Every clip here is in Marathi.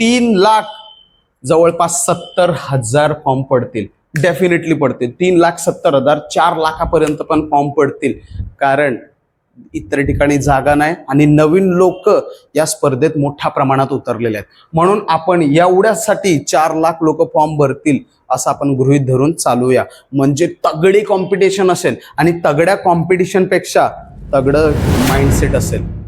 तीन लाख जवळपास सत्तर हजार फॉर्म पडतील. डेफिनेटली पडतील. तीन लाख सत्तर हजार चार लाखापर्यंत पण फॉर्म पडतील. कारण इतर ठिकाणी जागा नाही आणि नवीन लोक या स्पर्धेत मोठ्या प्रमाणात उतरलेले आहेत. म्हणून आपण एवढ्यासाठी चार लाख लोक फॉर्म भरतील असं आपण गृहीत धरून चालूया. म्हणजे तगडी कॉम्पिटिशन असेल आणि तगड्या कॉम्पिटिशनपेक्षा तगडं माइंडसेट असेल.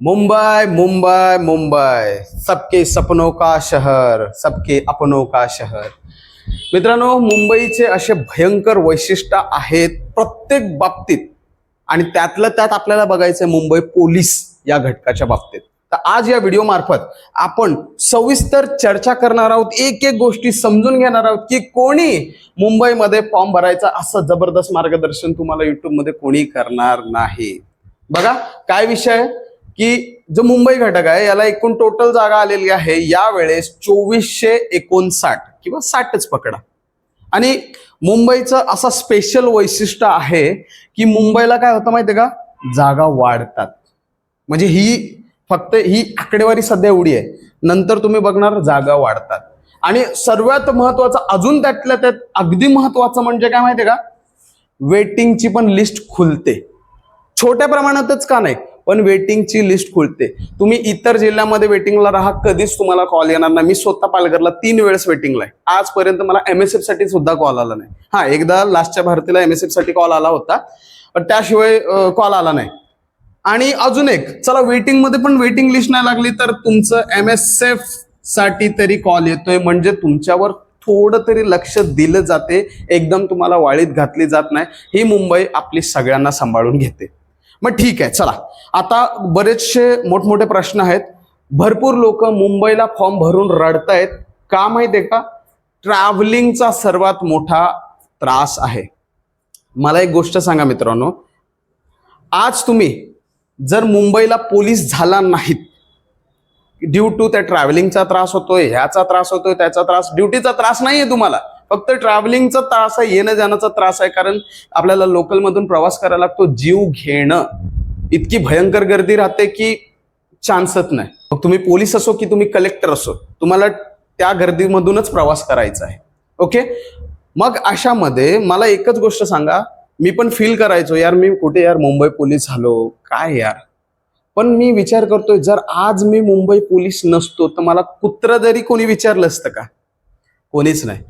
मुंबई मुंबई मुंबई सबके सपनों का शहर सबके अपनों का शहर. मित्रांनो मुंबईचे असे भयंकर वैशिष्ट्य आहेत प्रत्येक बाबतीत. आणि त्यातलं त्यात आपल्याला बघायचं मुंबई पोलीस या घटकाच्या बाबतीत. तर आज या व्हिडिओ मार्फत आपण सविस्तर चर्चा करणार आहोत एक एक गोष्टी समजून घेणार आहोत की कोणी मुंबईमध्ये फॉर्म भरायचा असं जबरदस्त मार्गदर्शन तुम्हाला युट्यूबमध्ये कोणी करणार नाही. बघा काय विषय? आहे की जो मुंबई घटक आहे याला एकूण टोटल जागा आलेली आहे यावेळेस चोवीसशे एकोणसाठ किंवा साठच पकडा. आणि मुंबईचं असं स्पेशल वैशिष्ट्य आहे की मुंबईला काय होतं माहितीये का? जागा वाढतात. म्हणजे ही फक्त ही आकडेवारी सध्या एवढी आहे. नंतर तुम्ही बघणार जागा वाढतात. आणि सर्वात महत्वाचं अजून त्यातल्या त्यात अगदी महत्वाचं म्हणजे काय माहितीये का? वेटिंगची पण लिस्ट खुलते. छोट्या प्रमाणातच का नाही? पण वेटिंगची लिस्ट खुलते. तुम्ही इतर जिल्ह्यामध्ये वेटिंगला राहा कधीच तुम्हाला कॉल येणार नाही. मी स्वतः पालघरला तीन वेळेस वेटिंगला आहे. आजपर्यंत मला एमएसएफसाठी सुद्धा कॉल आला नाही. हा एकदा लास्टच्या भारतीला एमएसएफसाठी कॉल आला होता. पण त्याशिवाय कॉल आला नाही. आणि अजून एक चला वेटिंगमध्ये पण वेटिंग लिस्ट नाही लागली तर तुमचं एमएसएफसाठी तरी कॉल येतोय. म्हणजे तुमच्यावर थोडं तरी लक्ष दिलं जाते. एकदम तुम्हाला वाळीत घातली जात नाही. ही मुंबई आपली सगळ्यांना सांभाळून घेते. मग ठीक आहे चला. आता बरेचसे मोठमोठे प्रश्न आहेत. भरपूर लोक मुंबईला फॉर्म भरून रडतायत. का माहितीये का? ट्रॅव्हलिंगचा सर्वात मोठा त्रास आहे. मला एक गोष्ट सांगा मित्रांनो. आज तुम्ही जर मुंबईला पोलीस झाला नाहीत ड्यू टू त्या ट्रॅव्हलिंगचा त्रास होतोय ह्याचा त्रास होतोय त्याचा त्रास ड्युटीचा त्रास नाहीये तुम्हाला. फक्त ट्रॅव्हलिंगचा त्रास आहे येणं जाण्याचा त्रास आहे कारण आपल्याला लोकलमधून प्रवास करायला लागतो जीव घेणं. इतकी भयंकर गर्दी राहते की चान्सच नाही. मग तुम्ही पोलीस असो की तुम्ही कलेक्टर असो तुम्हाला त्या गर्दीमधूनच प्रवास करायचा आहे. ओके मग अशामध्ये मला एकच गोष्ट सांगा मी पण फील करायचो यार मी कुठे यार मुंबई पोलीस झालो काय यार? पण मी विचार करतोय जर आज मी मुंबई पोलीस नसतो तर मला कुत्र जरी कोणी विचारलं असतं का? कोणीच नाही.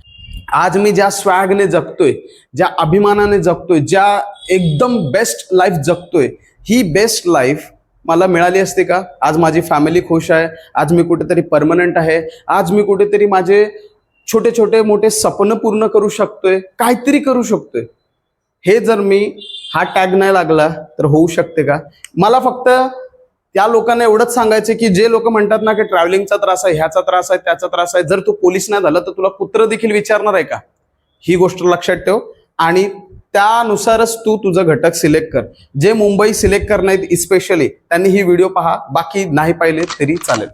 आज मी ज्या स्वॅगने जगतोय ज्या अभिमानाने जगतोय ज्या एकदम बेस्ट लाईफ जगतोय ही बेस्ट लाईफ मला मिळाली असते का? आज माझी फॅमिली खुश आहे आज मी कुठेतरी परमनंट आहे आज मी कुठेतरी माझे छोटे छोटे मोठे सपन पूर्ण करू शकतोय काहीतरी करू शकतोय. हे जर मी हा टॅग नाही लागला तर होऊ शकते का? मला फक्त त्या लोकांना एवढंच सांगायचं की जे लोक म्हणतात ना की ट्रॅव्हलिंगचा त्रास आहे ह्याचा त्रास आहे त्याचा त्रास आहे जर तू पोलीस नाही झाला तर तुला कुत्र देखील विचारणार आहे का? ही गोष्ट लक्षात ठेव. आणि त्यानुसारच तू तुझं घटक सिलेक्ट कर. जे मुंबई सिलेक्ट करणार स्पेशली त्यांनी ही व्हिडिओ पहा. बाकी नाही पाहिले तरी चालेल.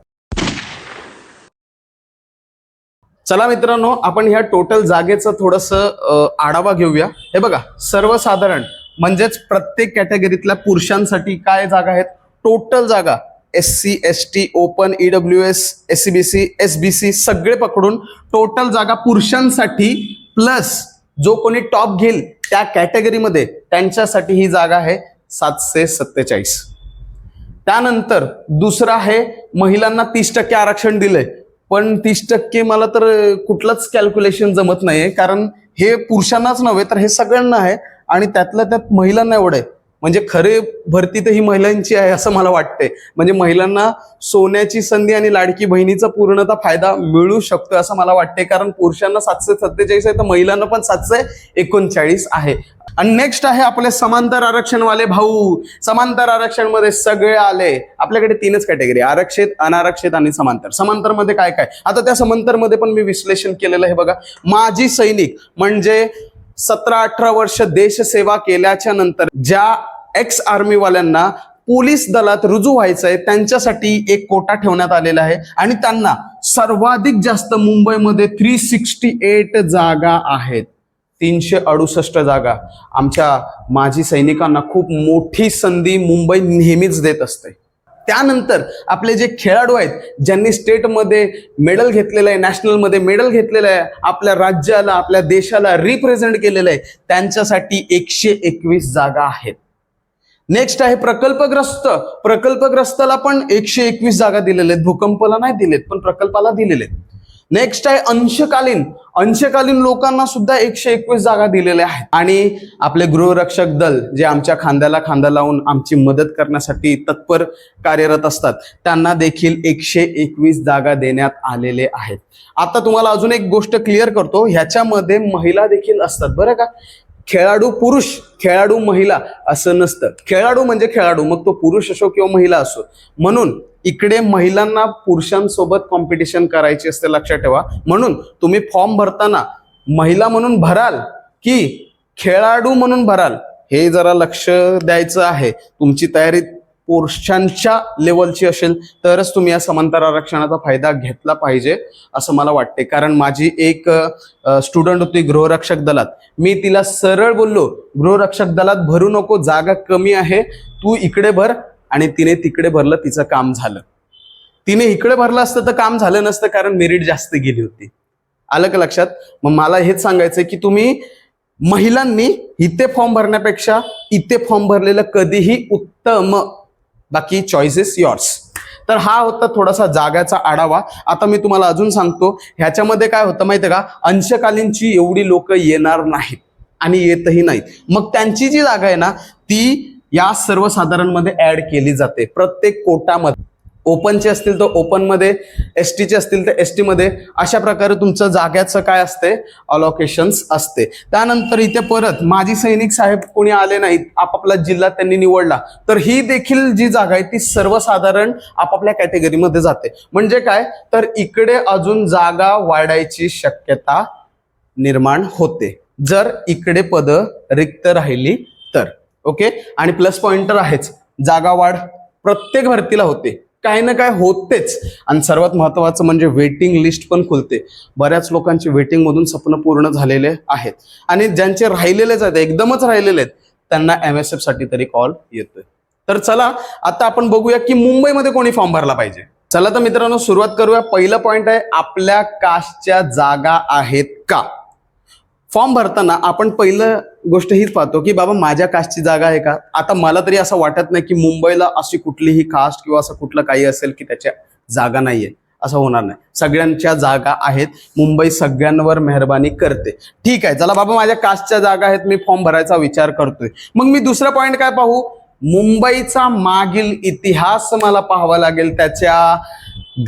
चला मित्रांनो आपण ह्या टोटल जागेचं थोडस आढावा घेऊया. हे बघा सर्वसाधारण म्हणजेच प्रत्येक कॅटेगरीतल्या पुरुषांसाठी काय जागा आहेत? टोटल जागा S C S T open EWS S C B C S B C सगळे पकडून टोटल जागा पुरुषांसाठी. प्लस जो कोणी टॉप घेईल त्या कॅटेगरीमध्ये त्यांच्यासाठी ही जागा आहे सातशे सत्तेचाळीस. त्यानंतर दुसरं आहे महिलांना तीस टक्के आरक्षण दिलंय. पण तीस टक्के मला तर कुठलंच कॅल्क्युलेशन जमत नाहीये कारण हे पुरुषांनाच नव्हे तर हे सगळ्यांना आहे आणि त्यातल्या त्यात महिलांना एवढं आहे. म्हणजे खरे भरती तर ही महिलांची आहे असं मला वाटतंय. म्हणजे महिलांना सोन्याची संधी आणि लाडकी बहिणीचा पूर्णतः फायदा मिळू शकतो असं मला वाटते कारण पुरुषांना सातशे सत्तेचाळीस आहे तर महिलांना पण सातशे एकोणचाळीस आहे. आणि नेक्स्ट आहे आपले समांतर आरक्षणवाले भाऊ. समांतर आरक्षणमध्ये सगळे आले. आपल्याकडे तीनच कॅटेगरी आरक्षित अनारक्षित आणि समांतर. समांतरमध्ये काय काय आता त्या समांतरमध्ये पण मी विश्लेषण केलेलं आहे बघा. माजी सैनिक म्हणजे सतरा अठरा वर्ष देशसेवा केल्याच्यानंतर ज्या एक्स आर्मीवाल्यांना पोलीस दलात रुजू व्हायचं आहे त्यांच्यासाठी एक कोटा ठेवण्यात आलेला आहे. आणि त्यांना सर्वाधिक जास्त मुंबईमध्ये थ्री सिक्स्टी एट जागा आहेत. तीनशे अडुसष्ट जागा. आमच्या माजी सैनिकांना खूप मोठी संधी मुंबई नेहमीच देत असते. त्यानंतर आपले जे खेळाडू आहेत ज्यांनी स्टेटमध्ये मेडल घेतलेलं आहे नॅशनलमध्ये मेडल घेतलेलं आहे आपल्या राज्याला आपल्या देशाला रिप्रेझेंट केलेलं आहे त्यांच्यासाठी एकशे एकवीस जागा आहेत. नेक्स्ट आहे प्रकल्पग्रस्त. प्रकल्पग्रस्ताला पण एकशे एकवीस जागा दिलेल्या आहेत. भूकंपाला नाही दिलेत पण प्रकल्पाला दिलेले आहेत. नेक्स्ट आहे अंशकालीन. अंशकालीन लोकांना सुद्धा एकशे एकवीस जागा दिलेल्या आहेत. आणि आपले गृहरक्षक दल जे आमच्या खांद्याला खांदा लावून आमची मदत करण्यासाठी तत्पर कार्यरत असतात त्यांना देखील एकशे एकवीस जागा देण्यात आलेले आहेत. आता तुम्हाला अजून एक गोष्ट क्लिअर करतो ह्याच्यामध्ये महिला देखील असतात. बरं का? खेळाडू पुरुष खेळाडू महिला असं नसतं. खेळाडू म्हणजे खेळाडू मग तो पुरुष असो किंवा महिला असो. म्हणून इकडे महिलांना पुरुषांसोबत कॉम्पिटिशन करायची असते लक्षात ठेवा. म्हणून तुम्ही फॉर्म भरताना महिला म्हणून भराल की खेळाडू म्हणून भराल हे जरा लक्ष द्यायचं आहे. तुमची तयारी पुरुषांच्या लेवलची असेल तरच तुम्ही या समांतर आरक्षणाचा फायदा घेतला पाहिजे असं मला वाटते. कारण माझी एक स्टुडंट होती गृहरक्षक दलात. मी तिला सरळ बोललो गृहरक्षक दलात भरू नको जागा कमी आहे तू इकडे भर आणि तिने तिकडे भरलं तिचं काम झालं. तिने इकडे भरलं असतं तर काम झालं नसतं कारण मेरिट जास्त गेली होती. आलं का लक्षात? मग मला हेच सांगायचंय की तुम्ही महिलांनी इथे फॉर्म भरण्यापेक्षा इथे फॉर्म भरलेलं कधीही उत्तम. बाकी चॉईसेस युअर्स तर हा होता थोडासा जागाचा आढावा. आता मी तुम्हाला अजून सांगतो ह्याच्यामध्ये काय होतं माहितीये का? अंशकालीनची एवढी लोक येणार नाहीत आणि येतही नाहीत. मग त्यांची जी जागा आहे ना ती या सर्वसाधारणमध्ये ऍड केली जाते. प्रत्येक कोटामध्ये ओपनचे असतील तर ओपनमध्ये एस टीचे असतील तर एस टीमध्ये अशा प्रकारे तुमचं जाग्याचं काय असते? अलॉकेशन्स असते. त्यानंतर इथे परत माजी सैनिक साहेब कोणी आले नाहीत आपापला जिल्हा त्यांनी निवडला तर ही देखील जी जागा आहे ती सर्वसाधारण आपापल्या कॅटेगरीमध्ये जाते. म्हणजे काय? तर इकडे अजून जागा वाढायची शक्यता निर्माण होते. जर इकडे पद रिक्त राहिली तर. ओके? आणि प्लस पॉइंटर आहेच. जागा वाढ प्रत्येक भरतीला होते. काही ना काय होतेच. आणि सर्वात महत्वाचं म्हणजे वेटिंग लिस्ट पण खुलते. बऱ्याच लोकांचे वेटिंग मधून स्वप्न पूर्ण झालेले आहेत. आणि ज्यांचे राहिलेलेच आहेत एकदमच राहिलेले आहेत त्यांना एम एस एफसाठी तरी कॉल येतोय. तर चला आता आपण बघूया की मुंबईमध्ये कोणी फॉर्म भरला पाहिजे. चला तर मित्रांनो सुरुवात करूया. पहिलं पॉइंट आहे आपल्या कास्टच्या जागा आहेत का? फॉर्म भरताना आपण पहिलं गोष्ट हीच पाहतो की बाबा माझ्या कास्टची जागा आहे का? आता मला तरी असं वाटत नाही की मुंबईला अशी कुठलीही कास्ट किंवा असं कुठलं काही असेल की त्याच्या जागा नाहीये. असं होणार नाही. सगळ्यांच्या जागा आहेत. मुंबई सगळ्यांवर मेहरबानी करते. ठीक आहे. चला बाबा माझ्या कास्टच्या जागा आहेत. मी फॉर्म भरायचा विचार करतोय. मग मी दुसरा पॉईंट काय पाहू? मुंबईचा मागील इतिहास मला पाहावा लागेल. त्याच्या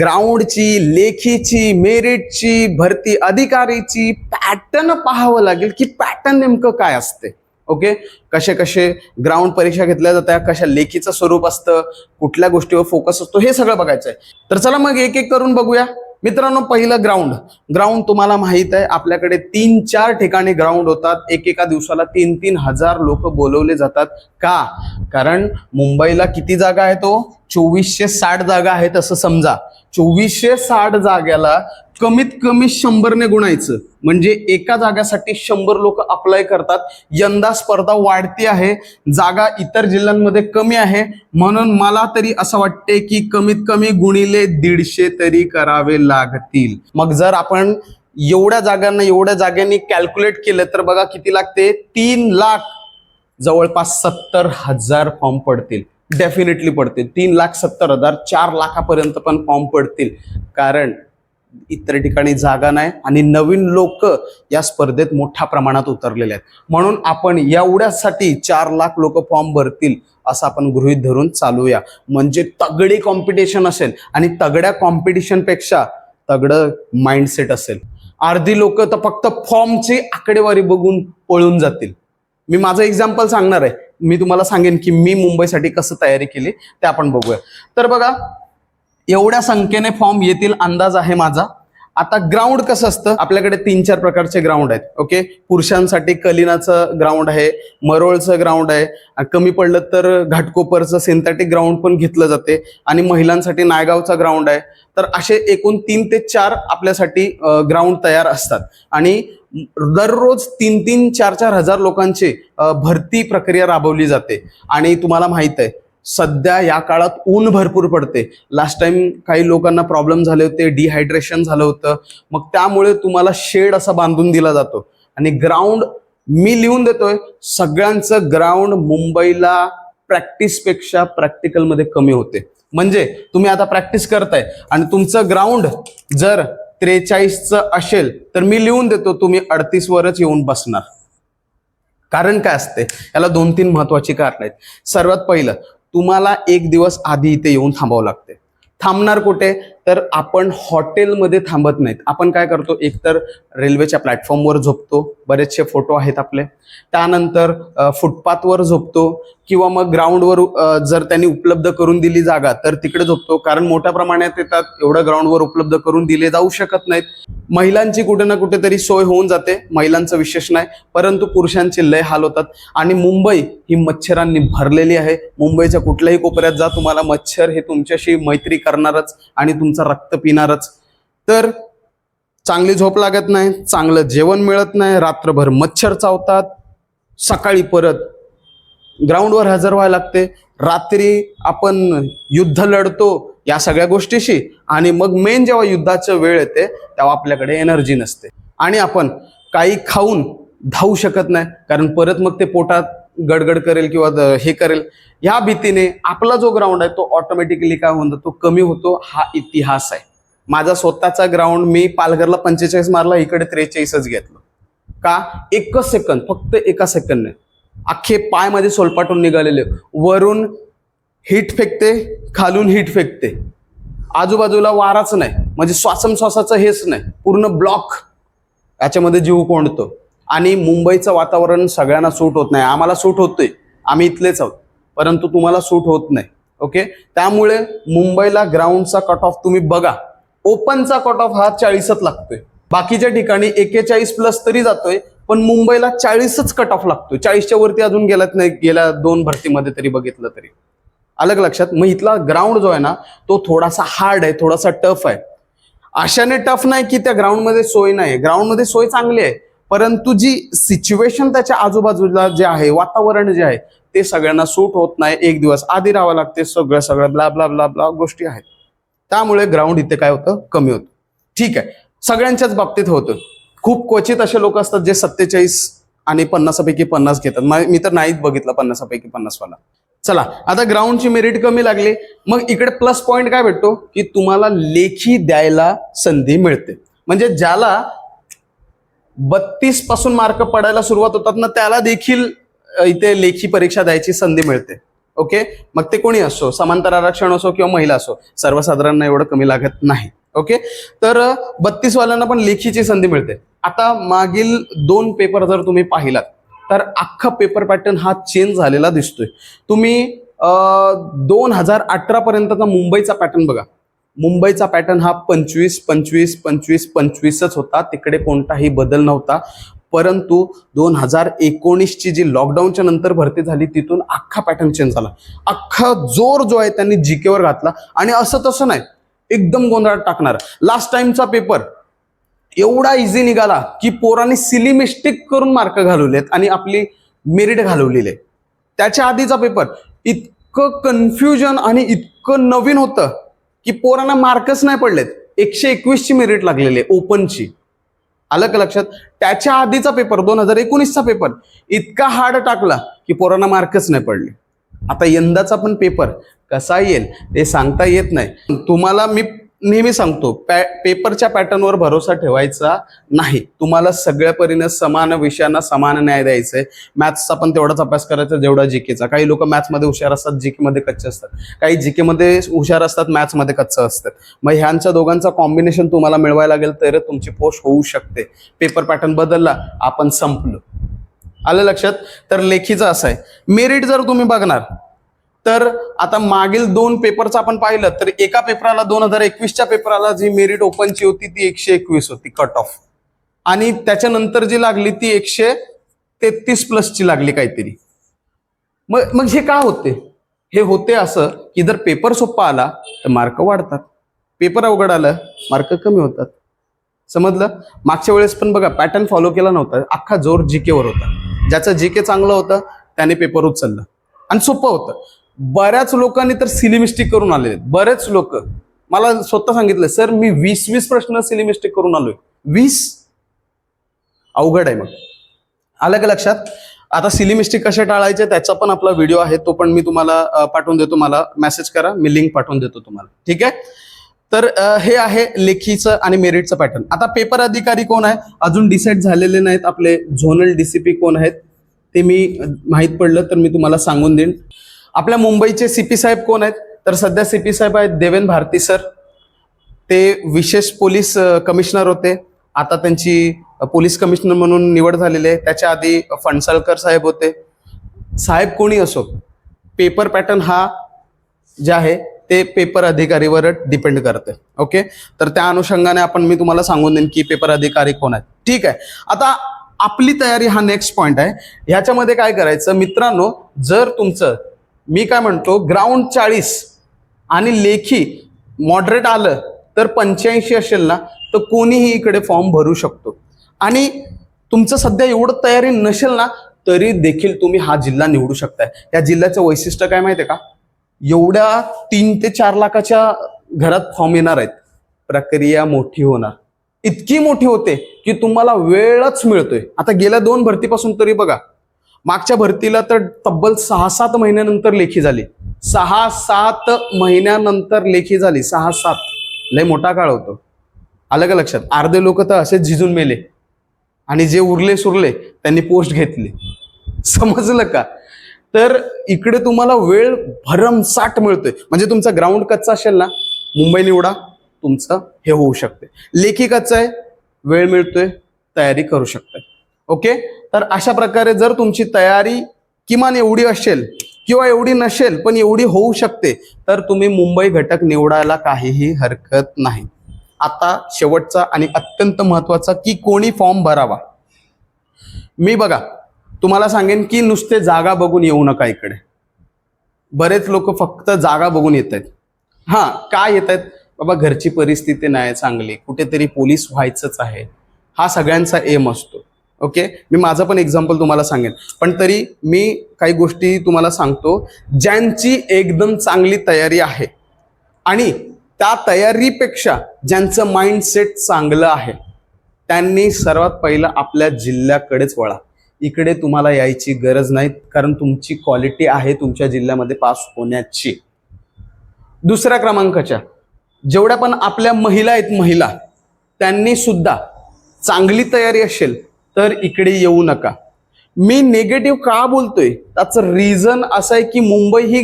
ग्राउंडची लेखीची मेरिटची भरती अधिकारीची पॅटर्न पाहावं लागेल की पॅटर्न नेमकं काय असते. ओके कसे कसे ग्राउंड परीक्षा घेतल्या जात्या कशा लेखीचं स्वरूप असतं कुठल्या गोष्टीवर फोकस असतो हे सगळं बघायचं आहे तर चला मग एक एक करून बघूया. मित्रांनो पहिलं ग्राउंड ग्राउंड तुम्हाला माहीत आहे आपल्याकडे तीन चार ठिकाणी ग्राउंड होतात. एक एका दिवसाला तीन तीन हजार लोक बोलवले जातात. का? कारण मुंबईला किती जागा आहे तो? चोवीसशे साठ जागा आहेत असं समजा. चोवीसशे साठ जाग्याला कमीत कमी शंभरने गुणायचं. म्हणजे एका जागासाठी शंभर लोक अप्लाय करतात. यंदा स्पर्धा वाढती आहे. जागा इतर जिल्ह्यांमध्ये कमी आहे. म्हणून मला तरी असं वाटते की कमीत कमी गुणिले दीडशे तरी करावे लागतील. मग जर आपण एवढ्या जागांना एवढ्या जागांनी कॅल्क्युलेट केलं तर बघा किती लागते? तीन लाख जवळपास सत्तर हजार फॉर्म पडतील. डेफिनेटली पडतील. तीन लाख सत्तर हजार चार लाखापर्यंत पण फॉर्म पडतील. कारण इतर ठिकाणी जागा नाही आणि नवीन लोक या स्पर्धेत मोठ्या प्रमाणात उतरलेले आहेत. म्हणून आपण एवढ्यासाठी चार लाख लोक फॉर्म भरतील असं आपण गृहित धरून चालूया. म्हणजे तगडी कॉम्पिटिशन असेल आणि तगड्या कॉम्पिटिशनपेक्षा तगडं माइंडसेट असेल. अर्धी लोक तर फक्त फॉर्मची आकडेवारी बघून पळून जातील. मी माझं एक्झाम्पल सांगणार आहे. मी तुम्हाला सांगेन की मी मुंबईसाठी कसं तयारी केली ते आपण बघूया. तर बघा एवढ्या संख्येने फॉर्म येतील अंदाज आहे माझा. आता ग्राउंड कसं असतं? आपल्याकडे तीन चार प्रकारचे ग्राउंड आहेत ओके पुरुषांसाठी कलिनाचं ग्राउंड आहे मरोळचं ग्राउंड आहे. कमी पडलं तर घाटकोपरचं सिंथेटिक ग्राउंड पण घेतलं जाते. आणि महिलांसाठी नायगावचा ग्राउंड आहे. तर असे एकूण तीन ते चार आपल्यासाठी ग्राउंड तयार असतात. आणि दररोज तीन तीन चार चार हजार लोकांची भरती प्रक्रिया राबवली जाते. आणि तुम्हाला माहीत आहे सध्या या काळात ऊन भरपूर पडते. लास्ट टाइम काही लोकांना प्रॉब्लेम झाले होते डिहायड्रेशन झालं होतं. मग त्यामुळे तुम्हाला शेड असा बांधून दिला जातो. आणि ग्राउंड मी लिहून देतोय सगळ्यांचं ग्राउंड मुंबईला प्रॅक्टिसपेक्षा प्रॅक्टिकलमध्ये कमी होते. म्हणजे तुम्ही आता प्रॅक्टिस करताय आणि तुमचं ग्राउंड जर त्रेचाळीसचं असेल तर मी लिहून देतो तुम्ही अडतीस वरच येऊन बसणार. कारण काय असते? याला दोन तीन महत्वाची कारण आहेत. सर्वात पहिलं तुम्हाला एक दिवस आधी इथे येऊन थांबावं लागते. थांबणार कुठे? तर आपण हॉटेलमध्ये थांबत नाहीत. आपण काय करतो? एकतर रेल्वेच्या प्लॅटफॉर्मवर झोपतो. बरेचसे फोटो आहेत आपले. त्यानंतर फुटपाथवर झोपतो किंवा मग ग्राउंडवर जर त्यांनी उपलब्ध करून दिली जागा तर तिकडे झोपतो. कारण मोठ्या प्रमाणात येतात एवढं ग्राउंडवर उपलब्ध करून दिले जाऊ शकत नाहीत. महिलांची कुठे ना कुठेतरी सोय होऊन जाते महिलांचं विशेष नाही परंतु पुरुषांचे लय हाल होतात. आणि मुंबई ही मच्छरांनी भरलेली आहे. मुंबईच्या कुठल्याही कोपऱ्यात जा तुम्हाला मच्छर हे तुमच्याशी मैत्री करणारच आणि तुमचं रक्त पिणारच. तर चांगली झोप लागत नाही चांगलं जेवण मिळत नाही रात्रभर मच्छर चावतात सकाळी परत ग्राउंडवर हजर व्हायला लागते. रात्री आपण युद्ध लढतो या सगळ्या गोष्टीशी. आणि मग मेन जेव्हा युद्धाचं वेळ येते तेव्हा आपल्याकडे एनर्जी नसते. आणि आपण काही खाऊन धावू शकत नाही. कारण परत मग ते पोटात गडगड करेल किंवा द- हे करेल. ह्या भीतीने आपला जो ग्राउंड आहे तो ऑटोमॅटिकली काय होऊन जातो कमी होतो हा इतिहास आहे. माझा स्वतःचा ग्राउंड मी पालघरला पंचेचाळीस मारला इकडे त्रेचाळीसच घेतलं. का? एकच सेकंद फक्त एका सेकंदने अख्खे पाय माझे सोलपाटून निघालेले. वरून हिट फेकते खालून हिट फेकते. आजूबाजूला वाराच नाही म्हणजे श्वासमश्वासाचं हेच नाही पूर्ण ब्लॉक. याच्यामध्ये जीव कोंडतो. आणि मुंबईचं वातावरण सगळ्यांना सूट होत नाही. आम्हाला सूट होतोय. आम्ही इथलेच आहोत. परंतु तुम्हाला सूट होत नाही. ओके? त्यामुळे मुंबईला ग्राउंडचा कट ऑफ तुम्ही बघा. ओपनचा कट ऑफ हा चाळीसच लागतोय. बाकीच्या ठिकाणी एकेचाळीस प्लस तरी जातोय पण मुंबईला चाळीसच कट ऑफ लागतोय. चाळीसच्या वरती अजून गेलात नाही गेल्या दोन भरतीमध्ये तरी बघितलं तरी. अलग लक्षात. मग इथला ग्राउंड जो आहे ना तो थोडासा हार्ड आहे थोडासा टफ आहे. अशाने टफ नाही की त्या ग्राउंडमध्ये सोय नाही ग्राउंडमध्ये सोय चांगली आहे परंतु जी सिच्युएशन त्याच्या आजूबाजूला जे आहे वातावरण जे आहे ते सगळ्यांना सूट होत नाही. एक दिवस आधी राहावं लागते सगळं सगळं ब्ला ब्ला ब्ला ब्ला गोष्टी आहेत. त्यामुळे ग्राउंड इथे काय होतं? कमी होतं. ठीक आहे. सगळ्यांच्याच बाबतीत होतं. खूप क्वचित असे लोक असतात जे सत्तेचाळीस आणि पन्नासापैकी पन्नास घेतात. मी तर नाहीच बघितलं पन्नासापैकी पन्नास वाला चला आता ग्राउंडची मेरिट कमी लागली. मग इकडे प्लस पॉईंट काय भेटतो? की तुम्हाला लेखी द्यायला संधी मिळते. म्हणजे ज्याला बत्तीसपासून मार्क पडायला सुरुवात होतात ना त्याला देखील इथे लेखी परीक्षा द्यायची संधी मिळते. ओके मग ते कोणी असो? समांतर आरक्षण असो किंवा महिला असो सर्वसाधारण एवढं कमी लागत नाही. ओके तर बत्तीस वाल्यांना पण लेखीची संधी मिळते. आता मागील दोन पेपर जर तुम्ही पाहिलात तर अख्खा पेपर पॅटर्न हा चेंज झालेला दिसतोय. तुम्ही दोन हजार अठरा पर्यंतचा मुंबईचा पॅटर्न बघा. मुंबईचा पॅटर्न हा पंचवीस पंचवीस पंचवीस पंचवीसच होता. तिकडे कोणताही बदल नव्हता. परंतु दोन हजार एकोणीसची जी लॉकडाऊनच्या नंतर भरती झाली तिथून अख्खा पॅटर्न चेंज झाला. अख्खा जोर जो आहे त्यांनी जीकेवर घातला. आणि असं तसं नाही. एकदम गोंधळात टाकणार. लास्ट टाइमचा पेपर एवढा इझी निघाला की पोरांनी सिली मिस्टेक करून मार्क घालवलेत आणि आपली मेरिट घालवलेली. आहे त्याच्या आधीचा पेपर इतकं कन्फ्युजन आणि इतकं नवीन होतं की पोरांना मार्कच नाही पडलेत. एकशे एकवीसची मेरिट लागलेली आहे ओपनची आलं का लक्षात? त्याच्या आधीचा पेपर दोन हजार एकोणीसचा पेपर इतका हार्ड टाकला की पोरांना मार्कच नाही पडले. आता यंदाचा पण पेपर कसा येईल ते सांगता येत नाही. तुम्हाला मी नेहमी सांगतो पॅ पेपरच्या पॅटर्नवर भरोसा ठेवायचा नाही. तुम्हाला सगळ्या परीने समान विषयांना समान न्याय द्यायचा आहे मॅथ्सचा पण तेवढाच अभ्यास करायचा जेवढा जीकेचा. काही लोक मॅथ्समध्ये हुशार असतात जीकेमध्ये कच्चे असतात. काही जीकेमध्ये हुशार असतात मॅथ्समध्ये कच्चं असतात. मग ह्यांच्या दोघांचा कॉम्बिनेशन तुम्हाला मिळवायला लागेल तर तुमची पोस्ट होऊ शकते. पेपर पॅटर्न बदलला आपण संपलो. आलं लक्षात? तर लेखीचं असं आहे. मेरिट जर तुम्ही बघणार तर आता मागील दोन पेपरचं आपण पाहिलं तर एका पेपराला दोन हजार एकवीसच्या पेपराला जी मेरिट ओपनची होती ती एकशे एकवीस होती कट ऑफ आणि त्याच्यानंतर जी लागली ती एकशे तेहतीस प्लसची लागली काहीतरी. मग मग हे का होते? हे होते असं की जर पेपर सोप्पा आला तर मार्क वाढतात. पेपर अवघड आलं मार्क कमी होतात. समजलं? मागच्या वेळेस पण बघा पॅटर्न फॉलो केला नव्हता. अख्खा जोर जी केवर होता. ज्याचं जीके चांगलं होतं त्याने पेपर उचललं. आणि सोपं होतं. बऱ्याच लोकांनी तर सिलिमिस्टिक करून आलेले बरेच लोक. मला स्वतः सांगितलं सर मी वीस वीस प्रश्न सिलिमिस्टिक करून आलोय. वीस? अवघड आहे मग. आलं का लक्षात? आता सिली कसे कशा टाळायचे त्याचा पण आपला व्हिडिओ आहे तो पण मी तुम्हाला पाठवून देतो मला. मेसेज करा मी लिंक पाठवून देतो तुम्हाला. ठीक आहे? तर हे आहे लेखीचं आणि मेरिटचं पॅटर्न आता पेपर अधिकारी कोण आहे? अजून डिसाईड झालेले नाहीत आपले. झोनल डीसीपी कोण आहेत? ते मी माहीत पडलं तर मी तुम्हाला सांगून देईन. आपल्या मुंबईचे सीपी साहेब कोण आहेत? तर सध्या सीपी साहेब आहेत देवेन भारती सर. ते विशेष पोलीस कमिशनर होते. आता त्यांची पोलीस कमिशनर म्हणून निवड झालेली आहे. त्याच्या आधी फणसळकर साहेब होते. साहेब कोणी असो पेपर पॅटर्न हा जे आहे ते पेपर अधिकारीवर डिपेंड करते. ओके? तर त्या अनुषंगाने आपण मी तुम्हाला सांगून देईन की पेपर अधिकारी कोण आहेत. ठीक आहे. आता आपली तयारी हा नेक्स्ट पॉईंट आहे. ह्याच्यामध्ये काय करायचं? मित्रांनो जर तुमचं मी काय म्हणतो ग्राउंड चाळीस आणि लेखी मॉडरेट आलं तर पंच्याऐंशी असेल ना तर कोणीही इकडे फॉर्म भरू शकतो. आणि तुमचं सध्या एवढं तयारी नसेल ना तरी देखील तुम्ही हा जिल्हा निवडू शकताय. या जिल्ह्याचं वैशिष्ट्य काय माहितीये का? एवढ्या तीन ते चार लाखाच्या घरात फॉर्म येणार आहेत. प्रक्रिया मोठी होणार. इतकी मोठी होते की तुम्हाला वेळच मिळतोय. आता गेल्या दोन भरतीपासून तरी बघा मागच्या भरतीला तर तब्बल सहा सात महिन्यानंतर लेखी झाली. सहा सात महिन्यानंतर लेखी झाली. सहा सात. लय मोठा काळ होतो. आलं का लक्षात? अर्धे लोक तर असेच झिजून मेले. आणि जे उरले सुरले त्यांनी पोस्ट घेतली. समजलं का? तर इकडे तुम्हाला वेळ भरमसाठ मिळतोय. म्हणजे तुमचा ग्राउंड कच्चा असेल ना मुंबई निवडा तुमचं हे होऊ शकते. लेखी कच्चा आहे वेळ मिळतोय तयारी करू शकताय. ओके? तर अशा प्रकारे जर तुमची तयारी किमान एवढी असेल किंवा एवढी नसेल पण एवढी होऊ शकते तर तुम्ही मुंबई घटक निवडायला काहीही हरकत नाही. आता शेवटचा आणि अत्यंत महत्त्वाचा की कोणी फॉर्म भरावा? मी बघा तुम्हाला सांगेन की नुसते जागा बघून येऊ नका इकडे. बरेच लोक फक्त जागा बघून येत आहेत. हा काय येत आहेत? बाबा घरची परिस्थिती नाही चांगली. कुठेतरी पोलीस व्हायचंच आहे. हा सगळ्यांचा एम असतो. ओके? मी माझं पण एक्झाम्पल तुम्हाला सांगेन. पण तरी मी काही गोष्टी तुम्हाला सांगतो ज्यांची एकदम चांगली तयारी आहे. आणि त्या तयारीपेक्षा ज्यांचं माइंडसेट चांगलं आहे त्यांनी सर्वात पहिलं आपल्या जिल्ह्याकडेच वळा. इकडे तुम्हाला यायची गरज नाही कारण तुमची क्वालिटी आहे तुमच्या जिल्ह्यामध्ये पास होण्याची. दुसऱ्या क्रमांकाच्या जेवढ्या पण आपल्या महिला आहेत महिला त्यांनी सुद्धा चांगली तयारी असेल तर इकडे येऊ नका. मी निगेटिव्ह का बोलतोय? त्याचं रिझन असं आहे की मुंबई ही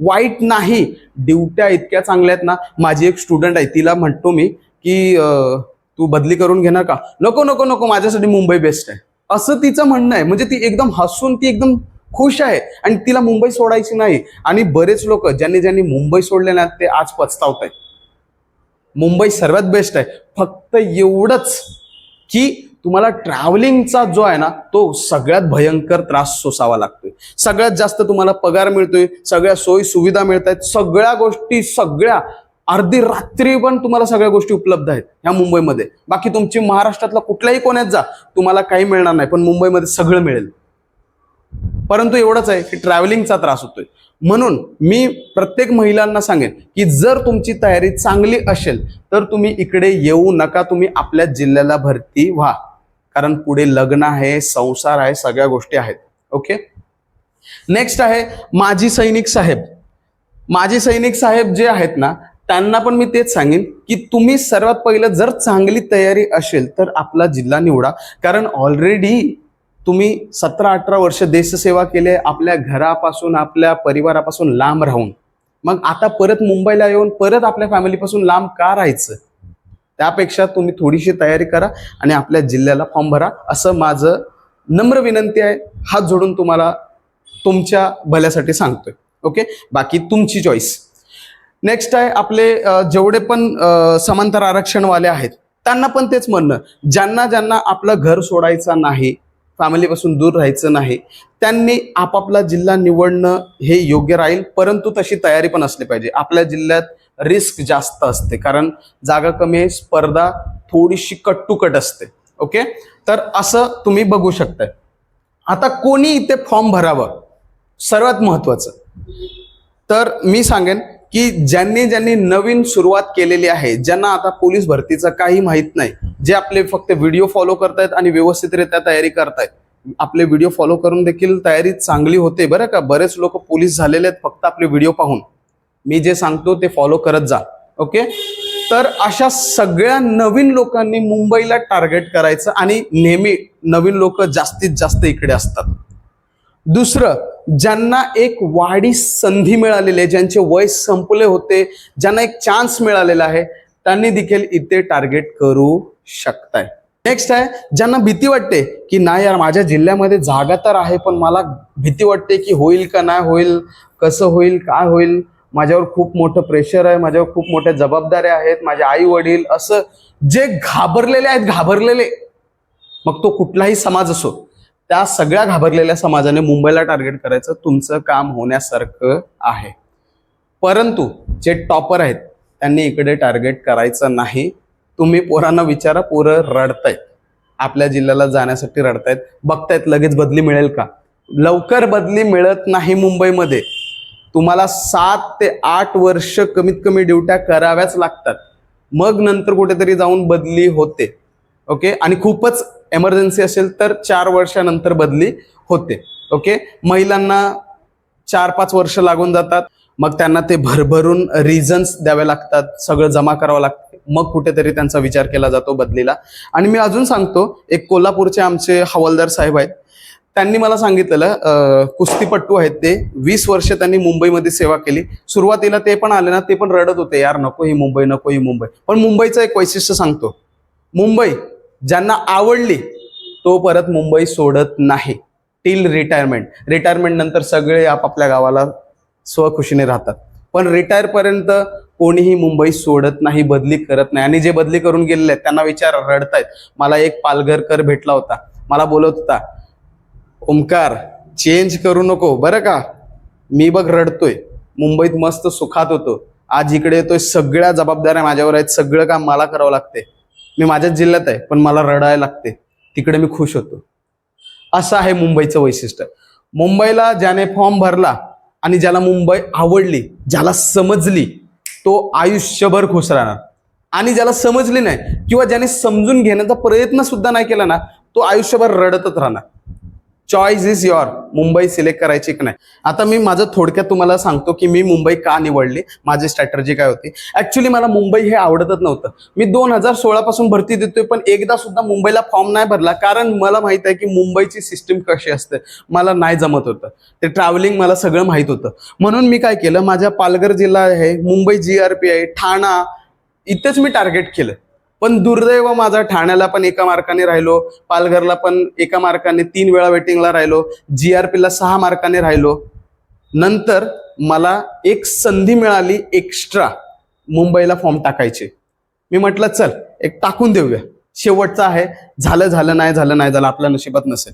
वाईट नाही. ड्युट्या इतक्या चांगल्या आहेत ना. माझी एक स्टुडंट आहे तिला म्हणतो मी की तू बदली करून घेणार का? नको नको नको माझ्यासाठी मुंबई बेस्ट आहे. असं तिचं म्हणणं आहे. म्हणजे ती एकदम हसून ती एकदम खुश आहे. आणि तिला मुंबई सोडायची नाही. आणि बरेच लोक ज्यांनी ज्यांनी मुंबई सोडले ना ते आज पचतावत आहेत मुंबई सर्वात बेस्ट आहे. फक्त एवढंच की तुम्हाला ट्रॅव्हलिंगचा जो आहे ना तो सगळ्यात भयंकर त्रास सोसावा लागतोय. सगळ्यात जास्त तुम्हाला पगार मिळतोय सगळ्या सोयी सुविधा मिळत आहेत सगळ्या गोष्टी सगळ्या अर्धी रात्री पण तुम्हाला सगळ्या गोष्टी उपलब्ध आहेत ह्या मुंबईमध्ये. बाकी तुमची महाराष्ट्रातला कुठल्याही कोण्यात जा तुम्हाला काही मिळणार नाही पण मुंबईमध्ये सगळं मिळेल. परंतु एवढंच आहे की ट्रॅव्हलिंगचा त्रास होतोय. म्हणून मी प्रत्येक महिलांना सांगेन की जर तुमची तयारी चांगली असेल तर तुम्ही इकडे येऊ नका तुम्ही आपल्या जिल्ह्याला भरती व्हा. कारण पुढे लग्न आहे संसार आहे सगळ्या गोष्टी आहेत. ओके नेक्स्ट आहे माजी सैनिक साहेब. माजी सैनिक साहेब जे आहेत ना त्यांना पण मी तेच सांगेन की तुम्ही सर्वात पहिलं जर चांगली तयारी असेल तर आपला जिल्हा निवडा. कारण ऑलरेडी तुम्ही सतरा अठरा वर्ष देशसेवा केली आहे आपल्या घरापासून आपल्या परिवारापासून लांब राहून. मग आता परत मुंबईला येऊन परत आपल्या फॅमिलीपासून लांब का राहायचं? त्यापेक्षा तुम्ही थोडीशी तयारी करा आणि आपल्या जिल्ह्याला फॉर्म भरा. असं माझं नम्र विनंती आहे. हात जोडून तुम्हाला तुमच्या भल्यासाठी सांगतोय. ओके बाकी तुमची चॉईस नेक्स्ट आहे आपले जेवढे पण समांतर आरक्षणवाले आहेत त्यांना पण तेच म्हणणं. ज्यांना ज्यांना आपलं घर सोडायचं नाही फॅमिलीपासून दूर राहायचं नाही त्यांनी आपापला जिल्हा निवडणं हे योग्य राहील परंतु तशी तयारी पण असली पाहिजे. आपल्या जिल्ह्यात रिस्क जास्त असते. कारण जागा कमी आहे स्पर्धा थोडीशी कट असते. ओके? तर असं तुम्ही बघू शकताय. आता कोणी इथे फॉर्म भरावं? सर्वात महत्वाचं. तर मी सांगेन की ज्यांनी ज्यांनी नवीन सुरुवात केलेली आहे ज्यांना आता पोलीस भरतीचं काही माहीत नाही जे आपले फक्त व्हिडिओ फॉलो करतायत आणि व्यवस्थितरित्या तयारी करतायत. आपले व्हिडिओ फॉलो करून देखील तयारी चांगली होते बरं का? बरेच लोक पोलीस झालेले आहेत फक्त आपले व्हिडिओ पाहून. मी जे सांगतो ते फॉलो करत जा ओके तर अशा सगळ्या नवीन लोकांनी मुंबईला टार्गेट करायचं आणि नेहमी नवीन लोक जास्तीत जास्त इकडे असतात. दुसरं ज्यांना एक वाढी संधी मिळालेली आहे ज्यांचे वय संपले होते ज्यांना एक चान्स मिळालेला आहे त्यांनी देखील इथे टार्गेट करू शकताय. नेक्स्ट आहे ज्यांना भीती वाटते की नाही यार माझ्या जिल्ह्यामध्ये जागा तर आहे पण मला भीती वाटते की होईल का नाही होईल कसं होईल काय होईल माझ्यावर खूप मोठं प्रेशर आहे माझ्यावर खूप मोठ्या जबाबदाऱ्या आहेत माझे आई वडील असं जे घाबरलेले आहेत घाबरलेले. मग तो कुठलाही समाज असो त्या सगळ्या घाबरलेल्या समाजाने मुंबईला टार्गेट करायचं तुमचं काम होण्यासारखं आहे. परंतु जे टॉपर आहेत त्यांनी इकडे टार्गेट करायचं नाही. तुम्ही पोरांना विचारा पोरं रडतायत. आपल्या जिल्ह्याला जाण्यासाठी रडतायत. बघतायत लगेच बदली मिळेल का? लवकर बदली मिळत नाही मुंबईमध्ये. तुम्हाला सात ते आठ वर्ष कमीत कमी ड्युट्या कराव्याच लागतात. मग नंतर कुठेतरी जाऊन बदली होते. ओके? आणि खूपच एमर्जन्सी असेल तर चार वर्षानंतर बदली होते. ओके? महिलांना चार पाच वर्ष लागून जातात. मग त्यांना ते भरभरून रिझन्स द्यावे लागतात. सगळं जमा करावं लागतं. मग कुठेतरी त्यांचा विचार केला जातो बदलीला. आणि मी अजून सांगतो एक कोल्हापूरचे आमचे हवालदार साहेब आहेत. त्यांनी मला सांगितलेलं कुस्तीपट्टू आहेत ते. वीस वर्ष त्यांनी मुंबईमध्ये सेवा केली. सुरुवातीला ते पण आले ना ते पण रडत होते यार नको ही मुंबई नको ही मुंबई. पण मुंबईचं एक वैशिष्ट्य सांगतो. मुंबई ज्यांना आवडली तो परत मुंबई सोडत नाही. Till retirement. रिटायरमेंट नंतर सगळे आपापल्या गावाला स्वखुशीने राहतात. पण रिटायरपर्यंत कोणीही मुंबई सोडत नाही बदली करत नाही. आणि जे बदली करून गेलेले आहेत त्यांना विचार रडतायत. मला एक पालघरकर भेटला होता. मला बोलत होता ओमकार चेंज करू नको. बरं का? मी बघ रडतोय. मुंबईत मस्त सुखात होतो. आज इकडे येतोय सगळ्या जबाबदाऱ्या माझ्यावर आहेत. सगळं काम मला करावं लागते मी माझ्याच जिल्ह्यात आहे पण मला रडायला लागते तिकडे मी खुश होतो. असं आहे मुंबईचं वैशिष्ट्य. मुंबईला ज्याने फॉर्म भरला आणि ज्याला मुंबई आवडली ज्याला समजली तो आयुष्यभर खुश राहणार. आणि ज्याला समजली नाही किंवा ज्याने समजून घेण्याचा प्रयत्न सुद्धा नाही केला ना तो आयुष्यभर रडतच राहणार. Choice is your Mumbai select करायची की नाही? आता मी माझं थोडक्यात तुम्हाला सांगतो की मी मुंबई का निवडली? माझी स्ट्रॅटर्जी काय होती? ऍक्च्युली मला मुंबई हे आवडतच नव्हतं. मी दोन हजार सोळा पासून भरती देतोय पण एकदा सुद्धा मुंबईला फॉर्म नाही भरला. कारण मला माहीत आहे की मुंबईची सिस्टीम कशी असते? मला नाही जमत होतं. ते ट्रॅव्हलिंग मला सगळं माहीत होतं. म्हणून मी काय केलं? माझ्या पालघर जिल्हा आहे मुंबई जी आर पी आहे ठाणा इथेच मी टार्गेट केलं. पण दुर्दैव माझा ठाण्याला पण एका मार्काने राहिलो पालघरला पण एका मार्काने तीन वेळा वेटिंगला राहिलो जी आर पीला सहा मार्काने राहिलो. नंतर मला एक संधी मिळाली एक्स्ट्रा मुंबईला फॉर्म टाकायचे. मी म्हटलं चल एक टाकून देऊया. शेवटचं आहे. झालं झालं नाही झालं नाही झालं आपल्या नशिबात नसेल.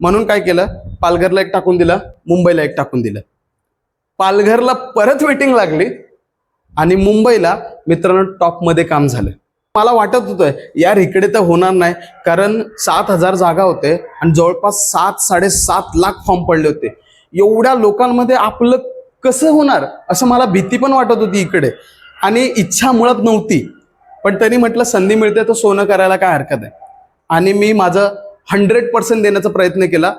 म्हणून काय केलं? पालघरला एक टाकून दिलं मुंबईला एक टाकून दिलं. पालघरला परत वेटिंग लागली आणि मुंबईला मित्रांनो टॉपमध्ये काम झालं. मला वाटत होतं यार इकडे तर होणार नाही. कारण सात हजार जागा होते आणि जवळपास सात साडेसात लाख फॉर्म पडले होते. एवढ्या लोकांमध्ये आपलं कसं होणार असं मला भीती पण वाटत होती इकडे. आणि इच्छा मुळात नव्हती. पण तरी म्हटलं संधी मिळते तर सोनं करायला काय हरकत आहे. आणि मी माझं हंड्रेड पर्सेंट देण्याचा प्रयत्न केला.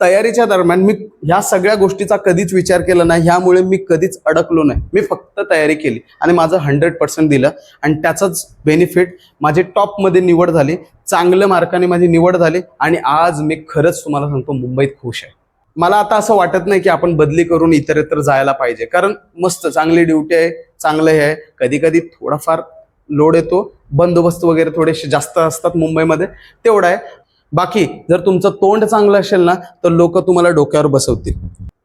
तयारीच्या दरम्यान मी ह्या सगळ्या गोष्टीचा कधीच विचार केला नाही. ह्यामुळे मी कधीच अडकलो नाही. मी फक्त तयारी केली आणि माझं हंड्रेड पर्सेंट दिलं. आणि त्याचाच बेनिफिट माझी टॉपमध्ये निवड झाली. चांगल्या मार्काने माझी निवड झाली. आणि आज मी खरंच तुम्हाला सांगतो मुंबईत खुश आहे. मला आता असं वाटत नाही की आपण बदली करून इतर इतर जायला पाहिजे. कारण मस्त चांगली ड्युटी आहे चांगलं हे आहे. कधी कधी थोडाफार लोड येतो. बंदोबस्त वगैरे थोडेसे जास्त असतात मुंबईमध्ये. तेवढं आहे. बाकी जर तुमचं तोंड चांगलं असेल ना तर लोक तुम्हाला डोक्यावर बसवतील.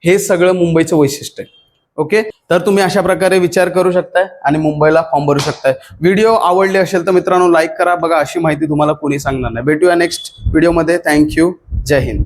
हे सगळं मुंबईचं वैशिष्ट्य आहे. ओके? तर तुम्ही अशा प्रकारे विचार करू शकताय आणि मुंबईला फॉर्म भरू शकताय. व्हिडिओ आवडले असेल तर मित्रांनो लाईक करा. बघा अशी माहिती तुम्हाला कोणी सांगणार नाही. भेटूया नेक्स्ट व्हिडिओमध्ये. Thank you. जय हिंद.